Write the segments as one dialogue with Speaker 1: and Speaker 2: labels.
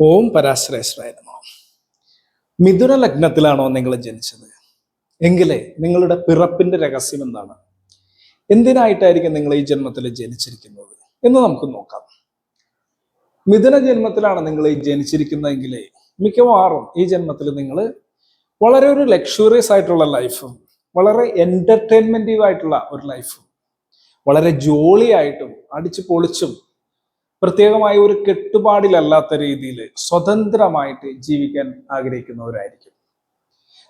Speaker 1: ഓം പരാശ്രയശ്രായ നമോ. മിഥുന ലഗ്നത്തിലാണോ നിങ്ങൾ ജനിച്ചത്? എങ്കിലേ നിങ്ങളുടെ പിറപ്പിന്റെ രഹസ്യം എന്താണ്? എന്തിനായിട്ടായിരിക്കും നിങ്ങൾ ഈ ജന്മത്തിൽ ജനിച്ചിരിക്കുന്നത്? എന്ന് നമുക്ക് നോക്കാം. മിഥുന ജന്മത്തിലാണ് നിങ്ങൾ ഈ ജനിച്ചിരിക്കുന്നതെങ്കിലേ മിക്കവാറും ഈ ജന്മത്തിൽ നിങ്ങൾ വളരെ ഒരു ലക്ഷറിയസ് ആയിട്ടുള്ള ലൈഫും വളരെ എന്റർടൈൻമെന്റീവ് ആയിട്ടുള്ള ഒരു ലൈഫും വളരെ ജോളിയായിട്ടും അടിച്ചു പൊളിച്ചും പ്രത്യേകമായ ഒരു കെട്ടുപാടിലല്ലാത്ത രീതിയിൽ സ്വതന്ത്രമായിട്ട് ജീവിക്കാൻ ആഗ്രഹിക്കുന്നവരായിരിക്കും.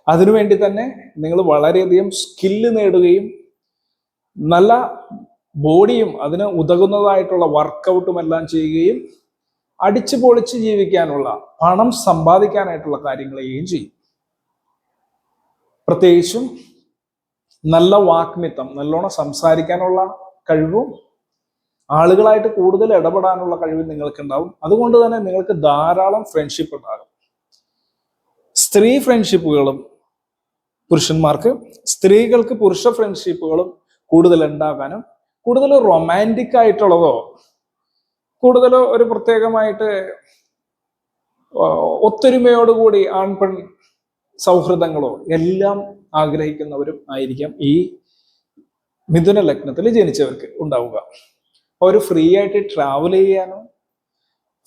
Speaker 1: അതിനുവേണ്ടി തന്നെ നിങ്ങൾ വളരെയധികം സ്കില്ല് നേടുകയും നല്ല ബോഡിയും അതിന് ഉതകുന്നതായിട്ടുള്ള വർക്കൗട്ടും എല്ലാം ചെയ്യുകയും അടിച്ചു പൊളിച്ച് ജീവിക്കാനുള്ള പണം സമ്പാദിക്കാനായിട്ടുള്ള കാര്യങ്ങൾ ചെയ്യുകയും ചെയ്യും. പ്രത്യേകിച്ചും നല്ല വാക്മിത്വം നല്ലോണം സംസാരിക്കാനുള്ള കഴിവും ആളുകളായിട്ട് കൂടുതൽ ഇടപെടാനുള്ള കഴിവ് നിങ്ങൾക്ക് ഉണ്ടാവും അതുകൊണ്ട് തന്നെ നിങ്ങൾക്ക് ധാരാളം ഫ്രണ്ട്ഷിപ്പ് ഉണ്ടാകും. സ്ത്രീ ഫ്രണ്ട്ഷിപ്പുകളും പുരുഷന്മാർക്ക് സ്ത്രീകൾക്ക് പുരുഷ ഫ്രണ്ട്ഷിപ്പുകളും കൂടുതൽ ഉണ്ടാകാനും കൂടുതൽ റൊമാന്റിക് ആയിട്ടുള്ളതോ കൂടുതൽ ഒരു പ്രത്യേകമായിട്ട് ഒത്തൊരുമയോടുകൂടി ആൺപെൺ സൗഹൃദങ്ങളോ എല്ലാം ആഗ്രഹിക്കുന്നവരും ആയിരിക്കാം ഈ മിഥുന ലഗ്നത്തിൽ ജനിച്ചവർക്ക് ഉണ്ടാവുക. അവർ ഫ്രീ ആയിട്ട് ട്രാവൽ ചെയ്യാനോ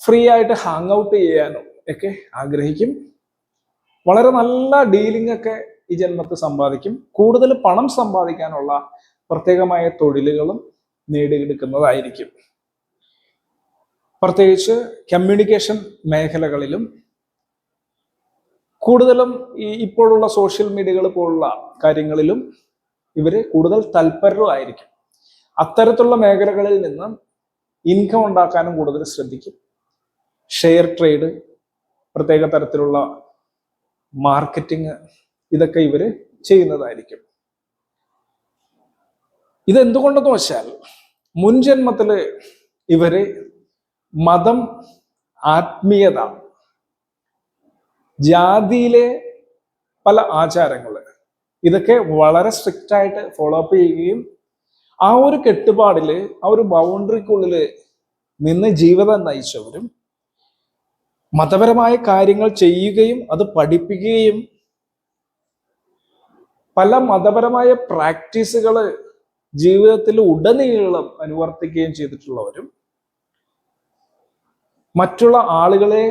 Speaker 1: ഫ്രീ ആയിട്ട് ഹാങ് ഔട്ട് ചെയ്യാനോ ഒക്കെ ആഗ്രഹിക്കും. വളരെ നല്ല ഡീലിംഗ് ഒക്കെ ഈ ജന്മത്തിൽ സമ്പാദിക്കും. കൂടുതൽ പണം സമ്പാദിക്കാനുള്ള പ്രത്യേകമായ തൊഴിലുകളും നേടിയെടുക്കുന്നതായിരിക്കും. പ്രത്യേകിച്ച് കമ്മ്യൂണിക്കേഷൻ മേഖലകളിലും കൂടുതലും ഈ ഇപ്പോഴുള്ള സോഷ്യൽ മീഡിയകൾ പോലുള്ള കാര്യങ്ങളിലും ഇവർ കൂടുതൽ തൽപരരുമായിരിക്കും. അത്തരത്തിലുള്ള മേഖലകളിൽ നിന്ന് ഇൻകം ഉണ്ടാക്കാനും കൂടുതൽ ശ്രദ്ധിക്കും. ഷെയർ ട്രേഡ് പ്രത്യേക തരത്തിലുള്ള മാർക്കറ്റിംഗ് ഇതൊക്കെ ഇവർ ചെയ്യുന്നതായിരിക്കും. ഇതെന്തുകൊണ്ടെന്ന് വെച്ചാൽ മുൻ ജന്മത്തിൽ ഇവർ മതം ആത്മീയത ജാതിയിലെ പല ആചാരങ്ങൾ ഇതൊക്കെ വളരെ സ്ട്രിക്റ്റ് ആയിട്ട് ഫോളോ അപ്പ് ചെയ്യുകയും ആ ഒരു കെട്ടുപാടിൽ ആ ഒരു ബൗണ്ടറിക്കുള്ളിൽ നിന്ന് ജീവിതം നയിച്ചവരും മതപരമായ കാര്യങ്ങൾ ചെയ്യുകയും അത് പഠിപ്പിക്കുകയും പല മതപരമായ പ്രാക്ടീസുകൾ ജീവിതത്തിൽ ഉടനീളം അനുവർത്തിക്കുകയും ചെയ്തിട്ടുള്ളവരും മറ്റുള്ള ആളുകളെ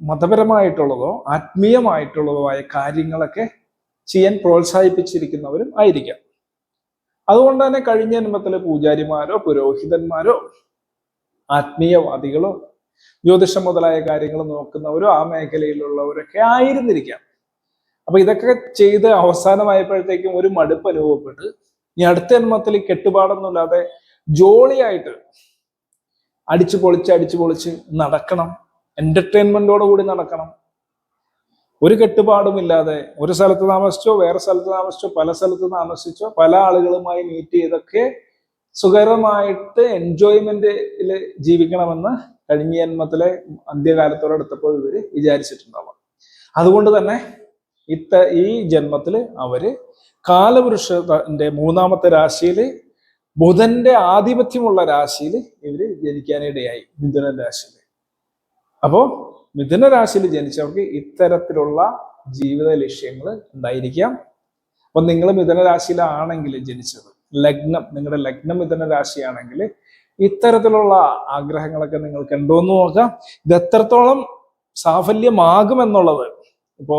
Speaker 1: മതപരമായിട്ടുള്ളതോ ആത്മീയമായിട്ടുള്ളതോ ആയ കാര്യങ്ങളൊക്കെ ചെയ്യാൻ പ്രോത്സാഹിപ്പിച്ചിരിക്കുന്നവരും ആയിരിക്കാം. അതുകൊണ്ട് തന്നെ കഴിഞ്ഞ ജന്മത്തിലെ പൂജാരിമാരോ പുരോഹിതന്മാരോ ആത്മീയവാദികളോ ജ്യോതിഷം മുതലായ കാര്യങ്ങൾ നോക്കുന്നവരോ ആ മേഖലയിലുള്ളവരൊക്കെ ആയിരുന്നിരിക്കാം. അപ്പൊ ഇതൊക്കെ ചെയ്ത് അവസാനമായപ്പോഴത്തേക്കും ഒരു മടുപ്പ് അനുഭവപ്പെട്ട് ഇനി അടുത്ത ജന്മത്തിൽ കെട്ടുപാടൊന്നുമില്ലാതെ ജോളിയായിട്ട് അടിച്ചു പൊളിച്ച് അടിച്ചു പൊളിച്ച് നടക്കണം. എന്റർടൈൻമെന്റോട് കൂടി നടക്കണം. ഒരു കെട്ടുപാടുമില്ലാതെ ഒരു സ്ഥലത്ത് താമസിച്ചോ വേറെ സ്ഥലത്ത് താമസിച്ചോ പല സ്ഥലത്ത് താമസിച്ചോ പല ആളുകളുമായി മീറ്റ് ചെയ്തൊക്കെ സുഖകരമായിട്ട് എൻജോയ്മെന്റിൽ ജീവിക്കണമെന്ന് കഴിഞ്ഞ ജന്മത്തിലെ അന്ത്യകാലത്തോടടുത്തപ്പോൾ ഇവർ വിചാരിച്ചിട്ടുണ്ടാവാം. അതുകൊണ്ട് തന്നെ ഇത്ത ഈ ജന്മത്തിൽ അവർ കാലപുരുഷന്റെ മൂന്നാമത്തെ രാശിയിൽ ബുധന്റെ ആധിപത്യമുള്ള രാശിയിൽ ഇവർ ജനിക്കാനിടയായി മിഥുന രാശിയിൽ അപ്പോ മിഥുന രാശിയിൽ ജനിച്ചവർക്ക് ഇത്തരത്തിലുള്ള ജീവിത ലക്ഷ്യങ്ങൾ ഉണ്ടായിരിക്കാം. അപ്പൊ നിങ്ങൾ മിഥുന രാശിയിലാണെങ്കിൽ ജനിച്ചത് ലഗ്നം നിങ്ങളുടെ ലഗ്നം മിഥുന രാശിയാണെങ്കിൽ ഇത്തരത്തിലുള്ള ആഗ്രഹങ്ങളൊക്കെ നിങ്ങൾക്ക് ഉണ്ടോ എന്ന് നോക്കാം. ഇത് എത്രത്തോളം സാഫല്യമാകുമെന്നുള്ളത്. ഇപ്പോ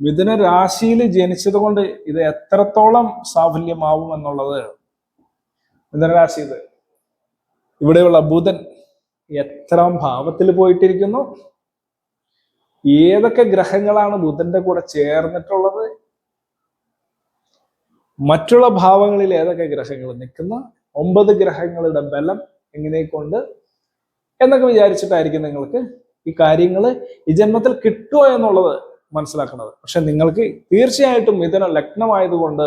Speaker 1: മിഥുന രാശിയിൽ ജനിച്ചത് കൊണ്ട് ഇത് എത്രത്തോളം സാഫല്യമാവും എന്നുള്ളത് മിഥുന രാശി ഇത് ഇവിടെയുള്ള ബുധൻ എത്ര ഭാവത്തിൽ പോയിട്ടിരിക്കുന്നു. ഏതൊക്കെ ഗ്രഹങ്ങളാണ് ബുധന്റെ കൂടെ ചേർന്നിട്ടുള്ളത്? മറ്റുള്ള ഭാവങ്ങളിൽ ഏതൊക്കെ ഗ്രഹങ്ങൾ നിൽക്കുന്ന? ഒമ്പത് ഗ്രഹങ്ങളുടെ ബലം എങ്ങനെ കൊണ്ട്? എന്നൊക്കെ വിചാരിച്ചിട്ടായിരിക്കും നിങ്ങൾക്ക് ഈ കാര്യങ്ങൾ ഈ ജന്മത്തിൽ കിട്ടുമോ എന്നുള്ളത് മനസ്സിലാക്കുന്നത്. പക്ഷെ നിങ്ങൾക്ക് തീർച്ചയായിട്ടും മിഥുന ലഗ്നമായതുകൊണ്ട്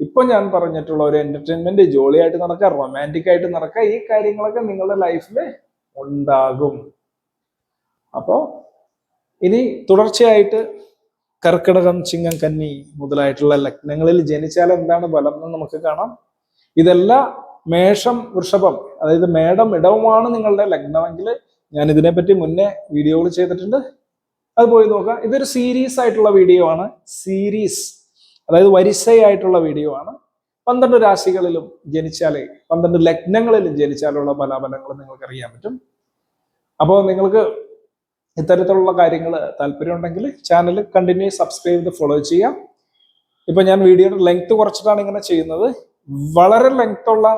Speaker 1: ഇപ്പൊ ഞാൻ പറഞ്ഞിട്ടുള്ള ഒരു എന്റർടൈൻമെന്റ് ജോളിയായിട്ട് നടക്കുക റൊമാന്റിക് ആയിട്ട് നടക്കുക ഈ കാര്യങ്ങളൊക്കെ നിങ്ങളുടെ ലൈഫിൽ ഉണ്ടാകും. അപ്പോ ഇനി തുടർച്ചയായിട്ട് കർക്കിടകം ചിങ്ങം കന്നി മുതലായിട്ടുള്ള ലഗ്നങ്ങളിൽ ജനിച്ചാൽ എന്താണ് ഫലം എന്ന് നമുക്ക് കാണാം. ഇതെല്ലാം മേഷം വൃഷഭം അതായത് മേടം ഇടവുമാണ് നിങ്ങളുടെ ലഗ്നമെങ്കിൽ ഞാൻ ഇതിനെപ്പറ്റി മുന്നേ വീഡിയോകൾ ചെയ്തിട്ടുണ്ട്. അത് പോയി നോക്കാം ഇതൊരു സീരീസ് ആയിട്ടുള്ള വീഡിയോ ആണ്. സീരീസ് അതായത് വരിസയായിട്ടുള്ള വീഡിയോ ആണ്. പന്ത്രണ്ട് രാശികളിലും ജനിച്ചാലേ പന്ത്രണ്ട് ലഗ്നങ്ങളിലും ജനിച്ചാലുള്ള ഫലാഫലങ്ങൾ നിങ്ങൾക്ക് അറിയാൻ പറ്റും. അപ്പോൾ നിങ്ങൾക്ക് ഇത്തരത്തിലുള്ള കാര്യങ്ങൾ താല്പര്യമുണ്ടെങ്കിൽ ചാനൽ കണ്ടിന്യൂ സബ്സ്ക്രൈബ് ചെയ്ത് ഫോളോ ചെയ്യാം ഇപ്പം ഞാൻ വീഡിയോയുടെ ലെങ്ത് കുറച്ചിട്ടാണ് ഇങ്ങനെ ചെയ്യുന്നത്. വളരെ ലെങ്ത് ഉള്ള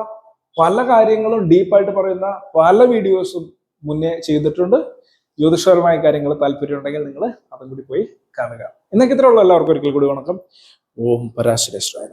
Speaker 1: പല കാര്യങ്ങളും ഡീപ്പായിട്ട് പറയുന്ന പല വീഡിയോസും മുന്നേ ചെയ്തിട്ടുണ്ട്. ജ്യോതിഷപരമായ കാര്യങ്ങൾ താല്പര്യമുണ്ടെങ്കിൽ നിങ്ങൾ അതും കൂടി പോയി കാണുക. എന്നൊക്കെ ഇത്രയുള്ള എല്ലാവർക്കും ഒരിക്കൽ കൂടി വണക്കം. ഓം പരാശരേശ്വരായ